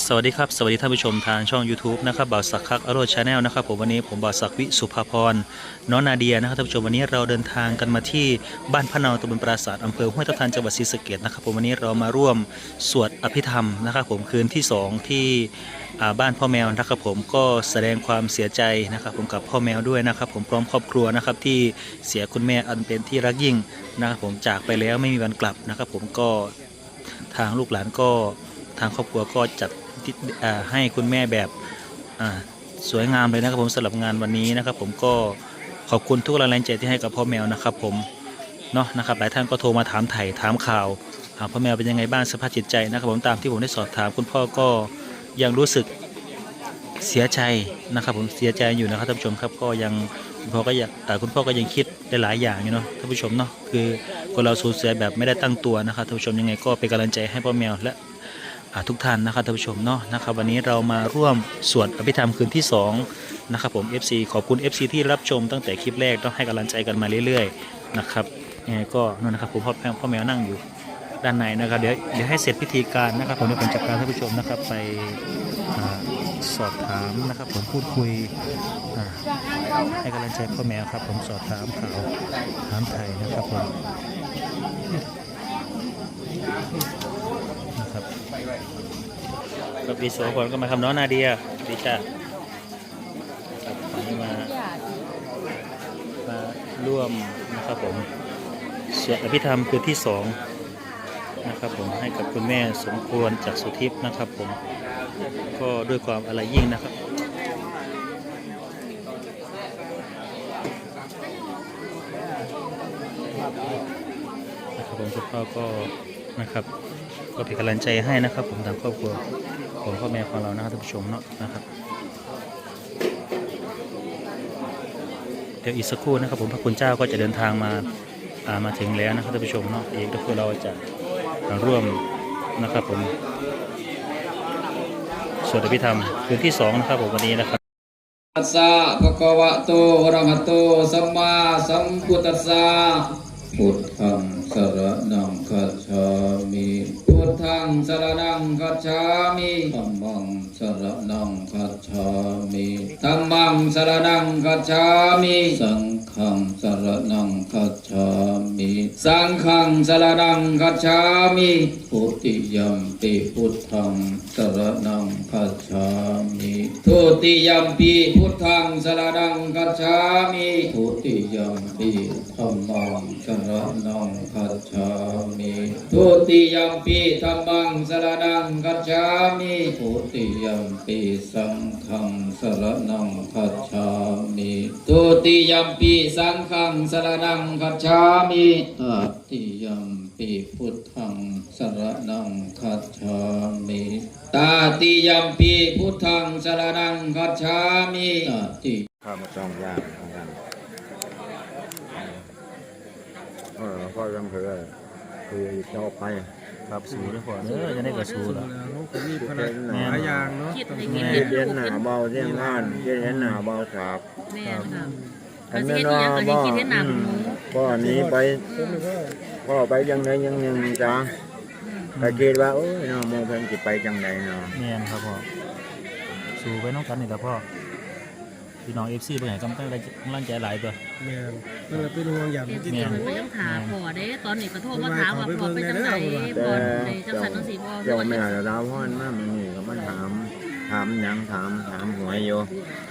สวัสดีครับ สวัสดีท่านผู้ชมทางช่อง YouTube นะครับบ่าวสักคักอโรชาแนลนะครับผมวันนี้ผมบ่าวสักวิสุภาพรน้องนาเดียนะครับท่านผู้ชมวันนี้เราเดินทางกันมาที่บ้านพะเนาตำบลปราสาทอำเภอห้วยทับทันจังหวัดศรีสะเกษนะครับผมวันนี้เรามาร่วมสวดอภิธรรมนะครับผมคืนที่สองที่บ้านพ่อแมวนะครับผมก็แสดงความเสียใจนะครับผมกับพ่อแมวด้วยนะครับผมพร้อมครอบครัวนะครับที่เสียคุณแม่อันเป็นที่รักยิ่งนะครับผมจากไปแล้วไม่มีวันกลับนะครับผมก็ทางลูกหลานก็ทางครอบครัวก็จัด ให้คุณแม่แบบสวยงามเลยนะครับผมสำหรับงานวันนี้นะครับ ผมก็ขอบคุณทุกแรงใจที่ให้กับพ่อแมวนะครับ ผมเนาะนะครับหลายท่านก็โทรมาถามไถ่ถามข่าวหาพ่อแมวเป็นยังไงบ้างสภาพจิตใจนะครับ ผมตามที่ผมได้สอบถามคุณพ่อก็ยังรู้สึกเสียใจนะครับ ผมเสียใจอยู่นะครับท่านผู้ชมครับก็ยังคุณพ่อก็อยากอ่คุณพ่อก็ยังคิดได้หลายอย่างอยู่เนาะท่านผู้ชมเนาะคือคนเราสูญเสียแบบไม่ได้ตั้งตัวนะครับท่านผู้ชมยังไงก็เป็นกำลังใจให้พ่อแมวและ ทุกท่านนะครับท่านผู้ชมเนาะนะครับวันนี้เรามาร่วมสวดอภิธรรมคืนที่2นะครับผม FC ขอบคุณ FC ที่รับชมตั้งแต่คลิปแรกต้องให้กำลังใจกันมาเรื่อยๆนะครับยังไงก็นั่นนะครับผมพ่อแม่พ่อแมวนั่งอยู่ด้านในนะครับเดี๋ยวเดี๋ยวให้เสร็จพิธีการนะครับผมจะผมจัดการท่านผู้ชมนะครับไปสอบถามนะครับผมพูดคุยให้กำลังใจพ่อแมวครับ ผมสอบถามข่าวถามไทยนะครับผม ครับกับดีโสผลก็มาทำน้องนาเดียดีจ้าครับวันนี้มามาร่วมนะครับผมสวดอภิธรรมคืนที่สองนะครับผมให้กับคุณแม่สมควรจากสุทิพย์นะครับผมก็ด้วยความอะไรยิ่งนะครับนะครับผมคุณพ่อก็นะครับ ก็เป็นกำลังใจให้นะครับ ผมทางครอบครัวของพ่อแม่ของเรานะครับท่านผู้ชมเนาะนะครับเดี๋ยวอีกสักครู่นะครับ ผมพระคุณเจ้าก็จะเดินทางมาอ่ามาถึงแล้วนะครับท่านผู้ชมเนาะอีกก็คือเราจะร่วมนะครับผมสวดอภิธรรมคืนที่สองนะครับผมวันนี้นะครับตัสสะภะคะวะโตอะระหะโตสัมมาสัมพุทธัสสะพุทธังสรณังคัจฉามิพุท ธังสรณังคัจฉามิธัมมังสรณังคัจฉามิธัมมังสรณังคัจฉามิสัง ฆังสรณังคัจฉามิสังฆังสรณังคัจฉามิพุติยัมปิพุทธังสรณังคัจฉามิทุติยัมปิพุทธังสรณังคัจฉามิทุติยัมปิธัมมังสรณังคัจฉามิทุติยัมปิธัมมังสรณังคัจฉามิทุติยัมปิสังฆังสรณังคัจฉามิทุติยัมปิสังฆังสรณังคัจฉามิตติยัมปิพุทธังสรณังคัจฉามิตาติยัมปีพุทธังสรณังคัจฉามิตาติข้าวมาต้องยากของกันเออพ่อยังเผื่อคืออีกต่อไปครับสู้ด้วยพ่อเด้อจะได้กระสู้ละเขาก็มีพลังหลายอย่างเนาะต้องแม่เย็นหนาเบาเที่ยงงานเย็นหนาเบาฉากแม่นค่ะอั อันนนี้นเนาะยังบ่ก็คิดให้หนักหนูพ่หนี้ไปผมเลยว่อไปยังไงยังยังจ้าแต่คิดว่าโอ้ยเนาะโมเพิ่นสิไปจังไดเนาะแม่นครับพ่อสู้ไปน้องกันนี่แหละพ่อพี่น้องเอฟซีเป็นไงกำลังกำลังใจหลายตัว แม่นก็เลยเป็นห่วงอย่างเนที่สิจะหนูรู้ยังถามพ่อเด้ตอนนี้ก็โทรมาถามว่าพ่อไปจังไหนพ่อในจังสันจังสีพ่อเจ้าแม่ดาวพ่อมามันนี่ก็มาถาม ถามหยังถามถามหวยอยู่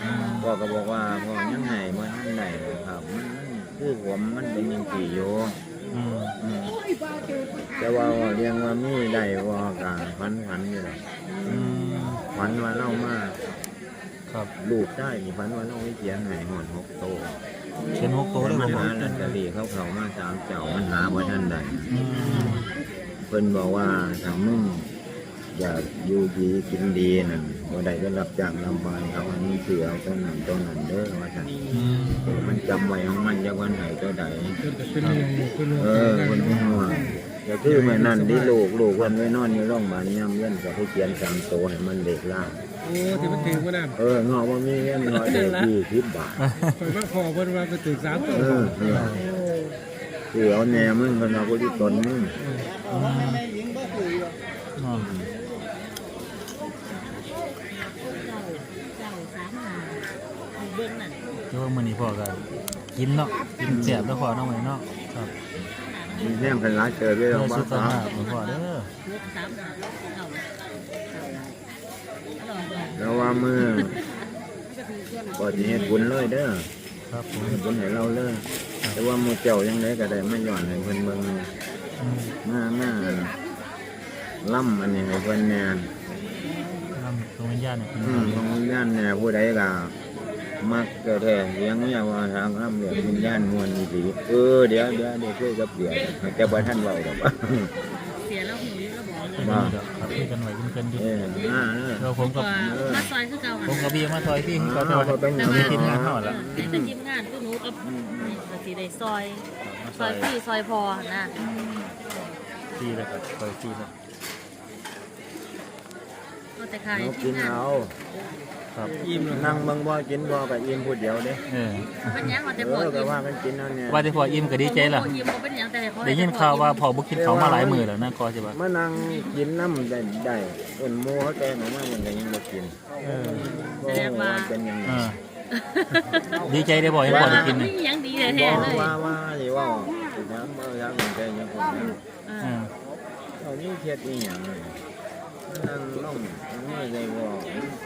อืม พ่อก็บอกว่าพ่อยังไงบ่ทันได้ครับมันมันคือผมมันเป็นยังกี่อยู่อืมอืมแต่ว่าเรียงว่ามีได้ว่ากาฝันฝันอยู่หรอกอืมฝันว่าเล่ามาครับลูกได้นี่ฝันว่าเล่าไม่เขียนให้หอนหกโตเขียนหกโตวเลยมับ่นพ่อหาลันตะลีเขาเขามาสามเจ้ามันหาว่าท่านใดอืมเพิ่นบอกว่าถ้ามึง อยากอยู่ดีกินดีนั่นบ่ได้ก็รับจ้างลำบานเขาอันนี้เสือเอาต้นนั้นต้นนั้นเด้อว่าท่านอืมมันจำไว้ของมันจะวันไหนตัวใดเป็นห่วงเป็นห่วงเออคนที่ห่วงก็คือเมื่อนั้นที่ลูกลูกวันไว้นอนอยู่โรงพยาบาลย่ำเย็นก็ให้เขียนสามโตให้มันเด็กล่างโอ้ที่มันถึงมานั่นเออเงาะว่ามีเงินน้อยเด็กยี่สิบบาทไปมาขอเพิ่นว่าไปถึงสามตัวเออเออคือเอาแนวมึงคนเราก็ที่ตนมึง อืมอ๋อ เจ้าสามหาเบิ้งนั่นเดี๋ยวมื้อนี้พ่อก็กินเนาะกินแซ่บแล้วพ่อเนาะมื้อนี้เนาะครับมีแห้งเป็นร้ายเกิดเลยเพื่หรออกสุขบ้าภาพของพ่อเด้อลูกสามหาเจ้าอร่อยแล้วว่ามือก็จะเฮ็ดบุญเลยเด้อครับผมเฮ็ดบุญให้เราเลย แต่ว่าหมูเจ้ายังไงก็ได้ไม่ย้อนให้เพิ่นเบิ่งอืมมามาล่ำอันนี้ให้เพิ่นแน่ นำดวงวิญญาณเนี่ยเป็นอืมของวิญญาณเนี่ยผู้ใดก็ มักก็แท้เลี้ยงเมียว่าทางน้ำเหลืองวิญญาณมวลอีหลีเออเดี๋ยวเดี๋ยวเดี๋ยวช่วยกับเดี๋ยวแต่บ่ทันเว้าดอกเสียแล้วหูแล้วบอกเลยว่าครับคุยกันไว้เพิ่นๆอยู่เออมาเออเราผมกับมาซอยคือเก่าผมกับเบียมาซอยพี่เขาจะอ้าวเขาต้องแต่มีว่าทีมงานเท่าแล้วแต่ทีมงานก็หนูกับนี่ก็สิได้ซอย ซอยพี่ซอยพอนะพี่แล้วครับซอยพี่แล้วก็แต่ใครเอาทีกิมนงานเอา ครับอิ่มแล้วนั่งเบิ่งบ่กินบ่ก็อิ่มผู้เดียวเด้เออมันยังว่าแต่เอพอออิ่ก็มว่ากันกินเอาเนี่ยว่าที่พออิ่มก็ดีใจล่ะพออิ่มบ่เป็นหยังแต่เขาได้ยินข่าวว่าพอบุกินเขาวมาหลายมื้อแล้วนะก็จะว่ามานั่งกินน้ำได้ได้เอิ้นหมู่เขาแกงออกมามันก็ยังบ่กินเออบ่รู้ว่าเป็นยังไงเออดีใจได้บ่ให้พอได้กินไม่นี่ยังดีแท้บ่ๆเลยว่าว่าสิว่าสิถามบ่อยากเป็นใจยังคนนั้นเอเอออ เอานี่เฮ็ดอีหยังเลย นั่งล่องนี่เลยว่า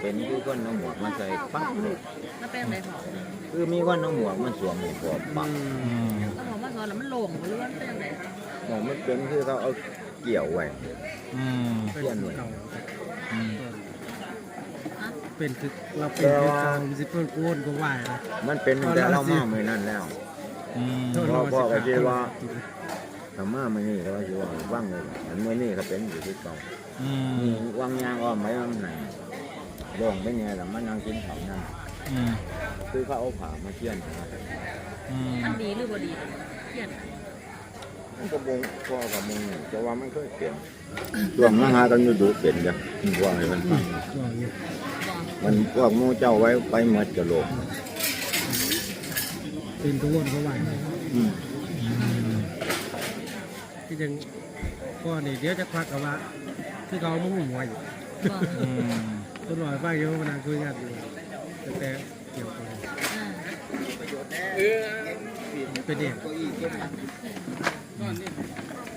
เป็นคือคนน้องหมวกมาใส่ปั๊บเลยแล้วเป็นอะไรพอคือมีคนน้องหมวกมาสวมให้พอปั๊บอืมก็บอกว่าซอยแล้วมันโล่งหรือว่าเป็นยังไงบอกมันเป็นคือเขาเอาเกี่ยวไว้อืมเขียนไว้เก่าอืมเป็นคือเราเป็นคือเก่ามันสิเพิ่นโอนก็ไหวนะมันเป็นตั้งแต่เรามามื้อนั้นแล้วอืมพ่อพ่อก็คิดว่าถ้ามามื้อนี้ก็ว่าสิว่าว่างเลยอันมื้อนี้ก็เป็นอยู่ที่เก่า อืนี่มวางยางอ้อมไว้วางไหนลงไปไงล่ะมันนั่งกินข้าวนั่นอืมคือเขาเอาผ้ามาเขียนให้อืมมันดีหรือบ่ดีเขียนมันก็บงพ่อกับมึงนี่แต่ว่ามันเคยเปลี่ยนช่วงมาหากันอยู่ดูเป็นจ้ะพวกให้มันฟังก็อย่างนี้มันพวกหมูเจ้าไว้ไปหมดจะโลกเป็นทุกคนก็ไหวอืมที่จังก็นี่เดี๋ยวจะควักเอาว่า คือเขามุ่งหัวอยู่บอกอืมต้นหน่อยป้าเยอะมานานคุยกันอยู่แต่แต่เกี่ยวกับเป็นเด็ก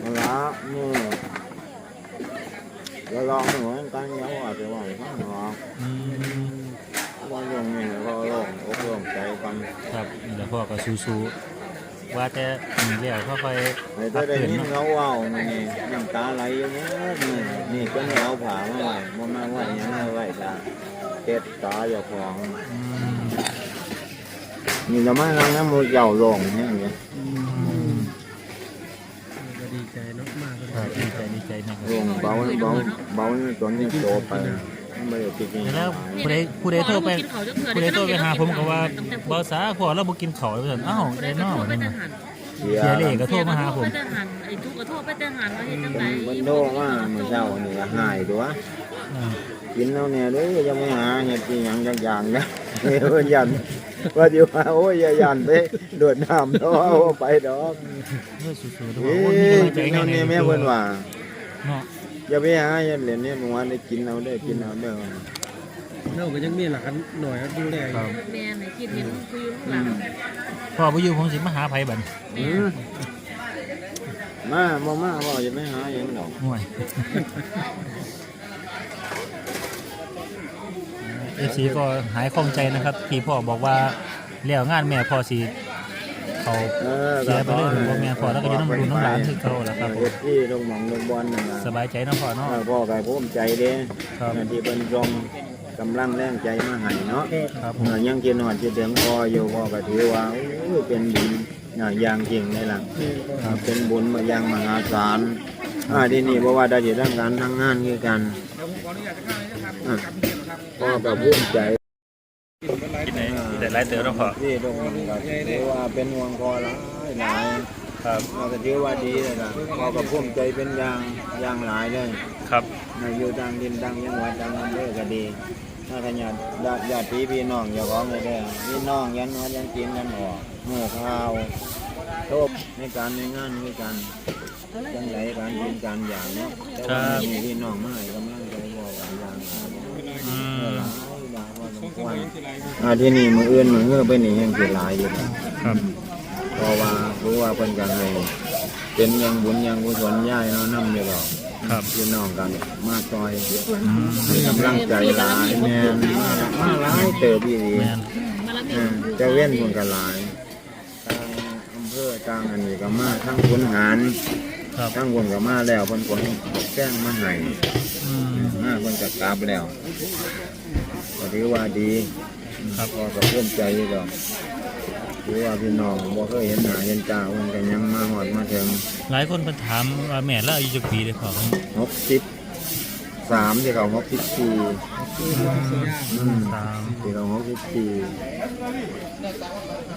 เอาละมือเราลองเหมือนกันแล้วว่าจะว่าข้างนอกอืมว่าลงนี่ก็ลงอกลงใจกันครับนี่แหล้วพ่อก็สู้ๆ ว่าแต่อืมแล้วค่อยไอ้ๆถ้าพักได้เกินยินเนาเขาว่าวนี่น้ำตาไหลอยู่เนี่ยนี่นี่จนเอาผ้ามาไหวมามาไหวอยังไงไหวจ้ะเต็ดตาอย่าของนี่จะมานั่งน้ำมูเจ้าลงเนี่ยไงก็ดีใจเนาะมากก็บดีใจดีใจนะคลรับงเบาเบาเบาตัวนี้โตไป ไม่ได้ติดนี่เดี๋ยวแล้วผู้ใดผู้ใดโทรไปผู้ใดโทรไปหาผมก็ว่าบ่าวสาขอเราบ่กินข้าวแล้วซั่นอ้าวผู้ใดได้ก็เนาะโทรไปนี่แต่นะหันเสียเสียเหล่ก็โทรมาหาผมไปแต่หันไอ้ทุกก็โทรไปแต่หันว่าเฮ็ดจังไดมันโตมาเมื่อเช้านี่ก็หายตัวอืมกินแล้วเนี่ยเด้อจะไม่หาเห็ดที่หยังจักอย่างนะเฮ้ยยันว่าเดี๋ยวว่าโอ้ยอย่ายันไปโดดน้ำเนาะเอาไปดอกเฮ้ยสู้ๆทุกเอ้คนมียกำลังใจกินให้เอาแน่เนี่ยแม่เพิ่นว่าเนาะ อย่าไปหาเห็ดเหรียญเนี่ยเมื่อวานได้กินเอาได้อกินเอาเด้อเราก็ยังมีหลักกันหน่อยดูแลครับแม่ไหนคิดเห็นคุยอยู่ข้างหลังพ่อบ่อยู่ผมสิมาหาไผบัดอืมมาบ่มาบ่จะไม่หาหยังดอกห่วยเอฟซีก็หายคล่องใจนะครับที่พ่อบอกว่าแล้วงานแม่พ่อสิ เขาเออเสียไปเลยบ่แม่นพอแล้วก็อยู่น้ำดูน้ำหลานคือเก่าล่ะครับผมเฮ็ดที่ลงหมองลงบอลนั่นน่ะสบายใจเนาะพ่อเนาะเออพ่อก็ภูมิใจเด้ครับที่เพิ่นส่งกำลังแรงใจมาให้เนาะครับผเอมอยังกินหอดกินถึงพออยู่พอก็ถือว่าโอ้ยเป็นบุญอ่าอย่างจริงเลยล่ะอ่าเป็นบุญมาอย่างมหาศาลอ่าที่นี่เพราะว่าได้จะทั้งการทั้งงานคือกันอ่าพ่อก็ภูมิใจกินไหนแต่หลายเต๋อเนาะพ่อที่ตรงนี้ก็ถือว่าเป็นห่วงพอหลายหลายครับเราก็ถือว่าดีเลยล่ะพ่อก็ภูมิใจเป็นอย่างอย่างหลายเลยครับมาอยู่ต่างดินต่างจังหวัดต่างอำเภอก็ดีถ้าขยันญาติญาติพี่น้องอย่าของเลยเด้อพี่น้องยันนอนยันกินกันออกเมื่อข้าวโทษในการในงานในการจังไรการกินการอย่างเนาะแต่ว่ามีพี่น้องมาให้กำลังใจบอกกันอย่างหลาย อ่าที่นี่มืออื่นมือเฮือไปนี่ยังสิหลายอยู่ครับเพราะว่ารู้ว่าเพิ่นก็ให้เป็นอยังบุญอยังกุศลย่ายเนาะนำอยู่ดอกครับพี่น้องกันมาซอยอืมให้กำลังใจหลายแม่นมาหลายเติบอีหลีแม่นมาละเอมีอเจ้าเว้นเพิ่นก็หลายทางอำเภอทางอันนี้ก็มาทั้งขุนหารครับทั้งคนก็มาแล้วเพิ่นก็ให้แจ้งมาให้อืมมาเพิ่นก็กลับแล้ว ก็ถือว่าดีครับพอก็เพิ่มใจอยู่ดอกถือว่าพี่น้องบ่เคยเห็นหน้าเห็นตาเพิ่นก็ยังมาฮอดมาถึงหลายคนเพิ่นถามว่าแม่แล้วอายุจักปีเลยครับหกสิบสามที่เขาหกสิบสี่อืมตามที่เขาหกสิบสี่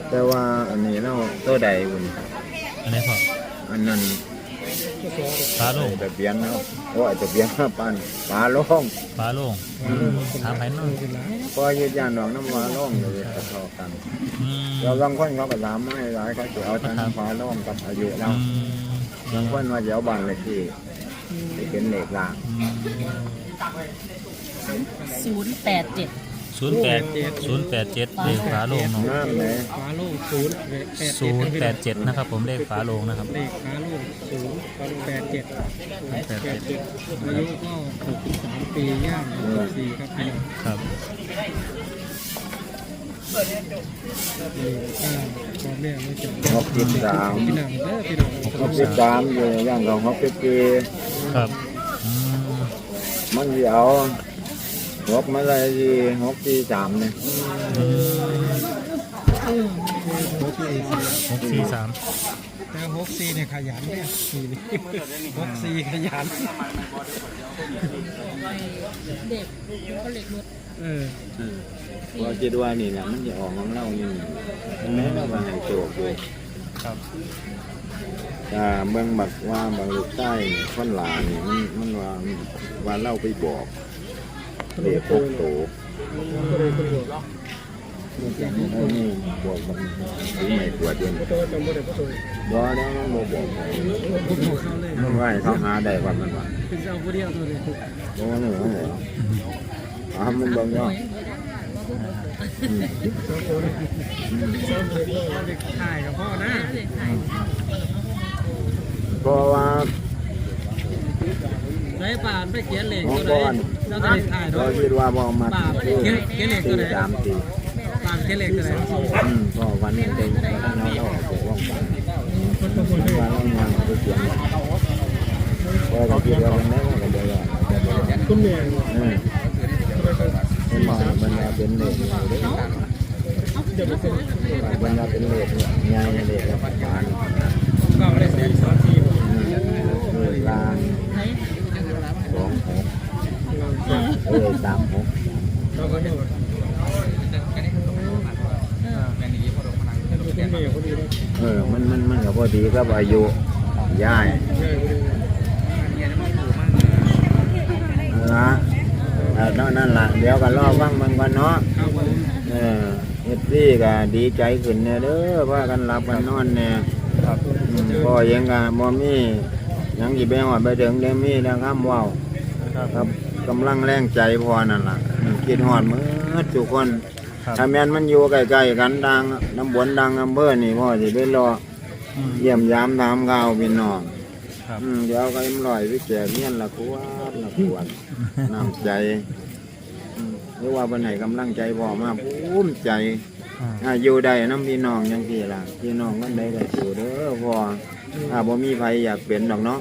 แต่ว่าอันนี้เราตัวใดบุญอันนี้พ่ออันนั้น ฟ้าโล่งทะเบียนเนาะโอ้ยทะเบียนปันฟ้าโล่งฟ้าโล่งถามไปเนาะพอยืดยานดอกน้ำฟ้าโล่งเลยจะเข้ากัน อืมเราบางคนเขาก็ถามมาให้หลายเขาจะเอาทั้งฟ้าโล่งกับอายุเราอืมบางคนว่าจะเอาบ้านเลขที่ที่เป็นเลขล่างศูนย์แปดเจ็ด ศูนย์แปดศูนย์แปดเจ็ดเลขฝาโลงเนาะงามเลยฟ้าโล่งศูนย์แปดศูนย์แปดเจ็ดนะครับผมเลขฝาโลงนะครับ เลขฟ้าโล่งศูนย์แปดเจ็ดแปดเจ็ดอายุก็หกสิบสามปีย่างหกสี่ครับพี่น้องครับนี่ก็พ่อแม่ไม่จบหกสิบสามพี่น้องเด้อพี่น้องหกสิบสามอยู่ย่างของหกสิบสี่ครับอืมมันสิเอา หกมาเลยที่หกสี่สามเนี่ยหกสี่หกสี่สามแต่หกสี่เนี่ยขยันเนี่ยสี่นี่หกสี่ขยัน เด็กก็เล็กรถเออพอคิดว่านี่แหละมันจะออกของเราอย่างนี้แม้เราว่าให้โจกอยู่ครับแต่เมืองบักว่าบางลูกใต้คนหลานนี่มันมันว่าว่าเล่าไปบอก เรียกพกโตเออนี่บอกมันไม่กวดเดียวบ่แล้วมันบ่บอกให้มันว่าเขาหาได้ว่ามันว่าเป็นเจ้าผู้เดียวตัวนี้บ่ว่าหนูเหรออ่ามันบ่ยอด็กถ่ายกับพ่อนะเพราะว่า ไรป่านไปเขียนเลขของตัวไหนก่อนแล้วก็ได้ถ่ายก็ด้วยคิดว่าบ่มาป่าเขียนเขียนเลขตัวไหนสามสี่ป่านเขียนเลขตัวไหนอืมก็วันนี้เป็นวันนี้เราเก็บว่องปันว่าเรางานไปเขียนพอเราคิดว่ามันได้ก็เดี๋ยวเราจะไปเขียนคุณแม่เออเป็นหมอมันมาเป็นเลขอยู่เด้อมันมาเป็นเลขใหญ่เลขประมาณก็ไม่ได้สี่สองสี่อืมเลขลางไหน สองหกเออสามหกเราก็โดดคุณแม่คนนี้เออมันมันมันก็พอดีกับอายุย่ายนะเออนั่นล่ะเดี๋ยวก็รอฟังมันก่อนเนาะครับผมเออเฮ็ดซี่ก็ดีใจขึ้นแน่เด้อว่ากันหลับกันนอนแน่ครับอืมพ่อยังก็บ่มีห ยังสิไปฮอดไปถึงได้มีแต่คำเว้าครับกำลังแรงใจพอนั่นล่ะอืมคิดฮอดมื้อทุกคนครับถ้าแม่นมันอยู่ใกล้ๆกันดังน้ำบนดังอำเภอนี่พ่อสิไปรออืมเยี่ยมยามถามข่าวพี่น้องครับอืมเดี๋ยวก็เอ็มลอยไปแจกเงี้ยนละขวดละขวดน้ำใจอืมหรือว่าวันไหนกำลังใจพ่อมาภูมิใจอ่าอ่าอยู่ได้น้ำพี่น้องยังพี่ล่ะพี่น้องมันได้ก็อยู่เด้อพ่อ ถ้าบ่มีใครอยากเป็นดอกเนาะ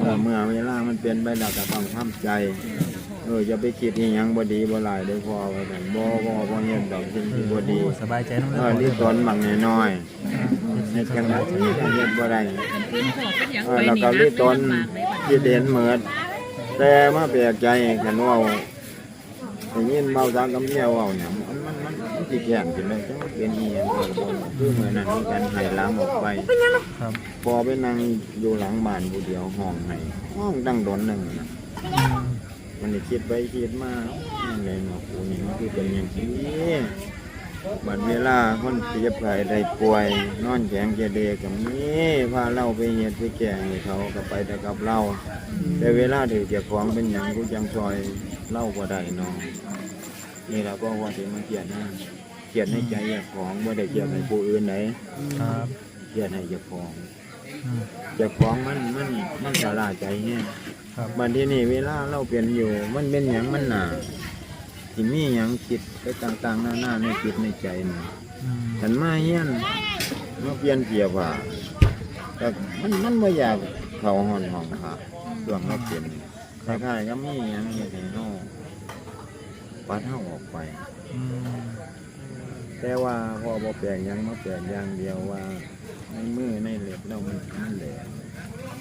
เออเมื่อเวลามันเป็นไปแล้วก็ต้องทำใจเอออย่าไปคิดอีหยังบ่ดีบ่หลายเด้อพ่อว่าซั่นบ่บ่บ่เฮ็ดดอกสิ่งที่บ่ดีโอ้สบายใจน้องเอเด้ออรีตนบักน้อยๆเฮ็ดจังได๋เฮ็ดบ่ได้เป็นขอบเป็นอย่างเอไปอแล้วนี่ก็นะรีตนมากเลยบัดคิดเห็นเหมือนแต่มาแปลกใจกันเว่าได้ยินเบาสังกับเมียเว่าเนี่ย มันมันมันมันสิแข่งขึ้นเลยจังว่าเป็นอีหยังเออบ่คือเหมือนนั้นมีการให้ล้างออกไปครับ พอไปนั่งอยู่หลังบ้านผู้เดียวห้องให้ห้องตั้งโดนหนึ่งน่ะอืมมันนี่คิดไปคิดมานั่นเลยเนาะกูนี่มันคือเป็นอย่างนี้บัดเวลาคนเจ็บไข้ได้ป่วย นอนแข็งเจเดกับนี้พาเราไปเฮ็ดไปแก่ให้เขาก็ไปแต่กับเราแต่เวลาถือเจ้าของเป็นอย่างกูจังซอยเล่าก็ได้เนาะนี่เราก็ว่าถึงมาเกียดหน้าเรียดในใจเจ้าของบ่ได้เครียดให้ผู้อื่นไหนครับเครียดให้เจ้าของอืม เจ้าของมันมันมันสลาใจเนี่ยครับ บัดทีนี้เวลาเราเปลี่ยนอยู่ มันเป็นหยังมันหนาที่มีหยังคิดไปต่างๆหน้าๆในจิตในใจนี่อืมฉันมาเฮียนมาเปลี่ยนเกียร์ว่าแต่มันมันไม่อยากเข้าห้องห้องค่ะช่วงเราเปลี่ยนคล้ายๆก็มีหยังเฮ็ดให้เฮาปัดเฮาออกไป อืม แต่ว่าพอบ่แปลงหยังมาแปลงอย่างเดียวว่า ในมือในเล็บเรามันมันแหลม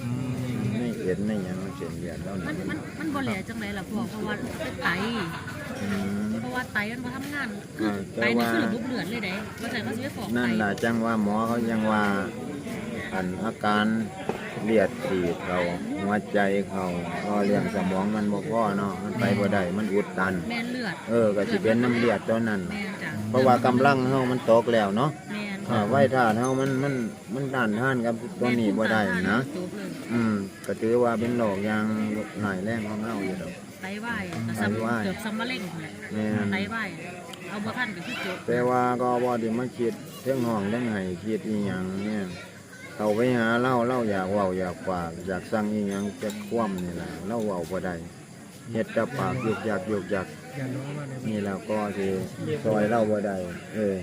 อืมในเอ็นในหยังมันเส้นเลือดเรามันี่นมันมันบ่แหล่จังไดล่ะพ่อเพราะว่าเป็นไตอืม เพราะว่าไตมันบ่ทำงานคืออ่าแต่ไตนี่ว่าคือระบบเลือดเลยเด้บ่ใช่เขาสิไปฟอกไตนั่นล่ะจังว่าหมอเขายังว่าอันอาการ เลียดตีบเขาหัวใจเขาก็เลี้ยงสมองมันบ่พอเนาะมันไปบ่ได้มันอุดตัน แม่นเลือดเออก็สิเป็นน้ำเลือดตัวนั้น แม่นจ้ะเพราะว่ากำลังเฮามันตกแล้วเนาะแม่นอ่าไว้ท่าเฮามันมันมันด้านท่านกับตัวนี้บ่ได้นะ จบเลยอืมก็ถือว่าเป็นโรคอย่างหน่ายแรงของเฮาอยู่ดอก ไตวายก็ซ้ำเกือบซ้ำมะเร็งนั่นแหละแม่นไตวายเอาบ่ทันก็คือจบแต่ว่าก็บ่ได้มาคิดเรื่องห้องเรื่องไห้คิดอีหยังเนี่ย เขาไปหาเล่าเล่าอยากเว้าอยากฝากอยากสั่งอีหยังจะคว่ำนี่แหละเล่าเว้าบ่ได้เฮ็ดแต่ปากยุกยักยุกยักอย่าน้องมาในนี่แล้วก็สิซอยเล่าบ่ได้เอ้ย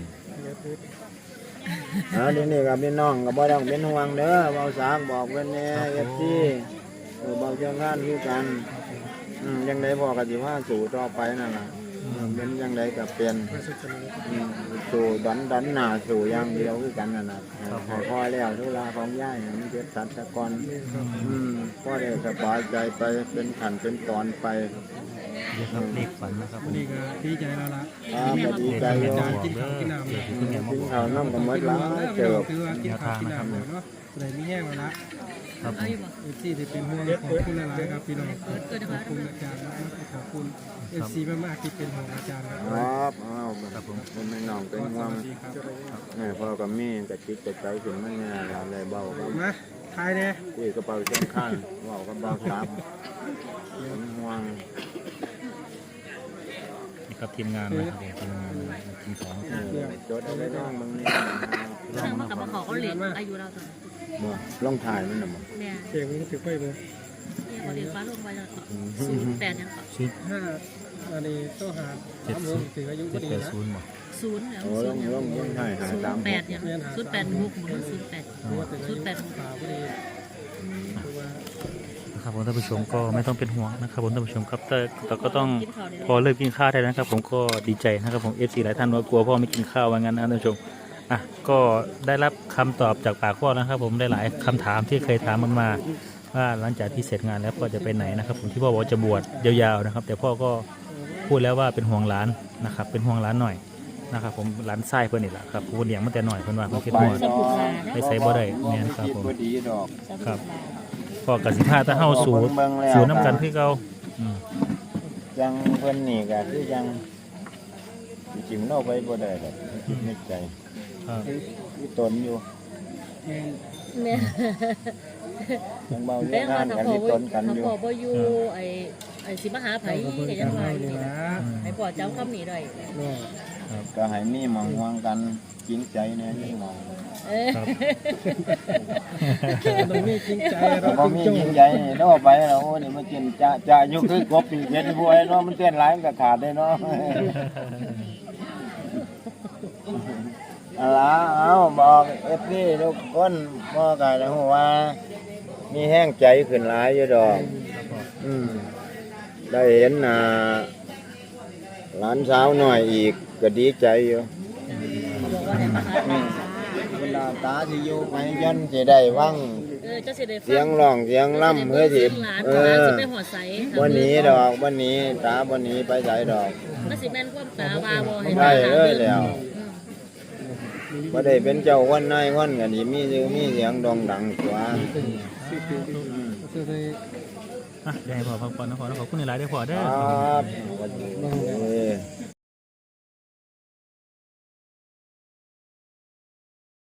เอาเดี๋ยวนี้กับพี่น้องก็บ่ต้องเป็นห่วงเด้อเว้าสากบอกเพิ่นแหน่ FC เออเบาเจ้างานคือกันอืมยังไดพ่อก็สิว่าสู่ต่อไปนั่นล่ะอืม เป็นยังไดก็เป็นมาสุดสนุกอืมสู่ดันดันหน้าสู่อย่างเดียวคือกันนั่นน่ะพอพอแล้วธุระของย่ายน่ะมันเจ็บสัตว์ตะกอนอืมพ่อได้สบายใจไปเป็นขันเป็นตอนไปเดี๋ยวครับเลขฝันนะครับผมนี่ก็ดีใจแล้วล่ะอ่าก็ดีใจอยู่อาจารย์กินข้าวกินน้ำอืมกินข้าวน้ำก็หมดหลายเติบคือว่ากินข้าวกินน้ำเนาะเลยมีแห้งแล้วละ ครับผเอามอยู่บ่เอฟซีที่เป็นห่วงขอบคุณหลายๆครับพี่น้องขอบคุณอาจารย์ขอบคุณเอฟซีมากๆที่เป็นห่วงอาจารย์ครับครับ อ้าวครับผมเป็นแม่น้องเป็นสห่วงวัสดีครับแม่พ่อกับแม่กะจิตกะใจขึ้นมาแน่อะไรเบาครับมาทายเนี่ยคุยกระเป๋าเส้นข้างเว่ากับเบาครับเป็นห่วงนี่ครับทีมงานนะครับผมทีมงานทีมของ เออจดเอาไว้น้องมึงนี่เรื่องมันก็บ่เขอเขาเหล็กอายุเราตอนนั้น บ่ลองถ่ายมันน่ะบ่แม่เสียงมันถือไปเลยที่บ่เรียนฟ้าลงไว้แล้วศูนย์แปดยังก็ชุดห้าอันนี้ต้องหาสามวงถึงอายุพเจ็อดดีแปดนะศูนย์บ่ศูนย์แล้วโอ้ศูลนองย์ยังลองลองถ่ายหาศูนตามย์แปดยังศูนย์แปดหกหรือศูนย์แปด เพราะว่าถึงอายุป่าพอดีคือว่า นะครับผมท่านผู้ชมก็ไม่ต้องเป็นห่วงนะครับผมท่านผู้ชมครับแต่แต่ก็ต้องกินข้าวเนี่ยพอเลิกกินข้าวได้นะครับ ผมก็ดีใจนะครับผมเอฟซีหลายท่านว่ากลัวพ่อไม่กินข้าวว่างั้นนะท่านผู้ชม อะก็ได้รับคำตอบจากปากพ่อนะครับ ผมได้หลายคำถามที่เคยถามมันมาว่าหลังจากที่เสร็จงานแล้วพ่อจะไปไหนนะครับ ผมที่พ่อบอกจะบวชยาวๆนะครับ แต่พ่อก็พูดแล้วว่าเป็นห่วงหลานนะครับ เป็นห่วงหลานหน่อยนะครับผมหลานไส้เพื่อนนี่แหละครับผู้เลี้ยงมาแต่หน่อยเพื่อนว่าเขาคิดว่าไปใส่บ่ได้แม่นครับผมครับพ่อกับสิพาตะเฮาสู่สู่น้ำกันคือเก่าอืมจังเพิ่อนนี่ก็คือจังจริงๆเราไปบ่ได้ดอกคิดในใจ ครับคือตนอยู่แม่ยังเบาเรื่แม่องมางานถ้ากันพ่อที่ตนกันถ้าอยู่พ่อบ่อยู่ไอ้ไอ้สิมาหาไผเราก็เบิ่งก็กัยันงว่าเฮาอยู่นี่นี่นะให้พ่อจำคำนี้ได้เนาะก็ให้มีหมองห่วงกันจริงใจแน่มีหมองเออครับตรงนี้จริงใจเราพอจริงมีจ้องจริงใจนี่เราไปแล้วโอ้นี่มากินจะจะอยู่คือกบปีเพชรบัวเนาะมันเต้นหลายมันก็ขาดได้เนาะ เอาล่ะเอาบอกเอฟซีทุกคนพ่อกันนะว่ามีแห้งใจขึ้นหลายอยู่ดอก อืม ได้เห็นหน้าหลานสาวหน่อยอีกก็ดีใจอยู่บอกว่าให้มาหาอืมเวลาตาที่อยู่ไปยันสิได้วัง เออจะสิได้ฟัเสียงร้องเสียงล่ำเพื่อสิหลานเอหลานอสิไปหัวใสวันนี้ดอกวันนี้ตาวันนี้ไปใส่ดอกมันสิแม่นความตาว่าบ่ให้ได้มาหาเลยแล้วอืม บ่ได้เป็นเจ้าวันนายวันกันนี่มีชื่อมีเสียงดองดังกว่าคือเลยอะเดี๋ยวให้พ่อพักผ่อนนะพ่อนะขอบคุณในหลายๆเด้อพ่อเด้คอรับเออ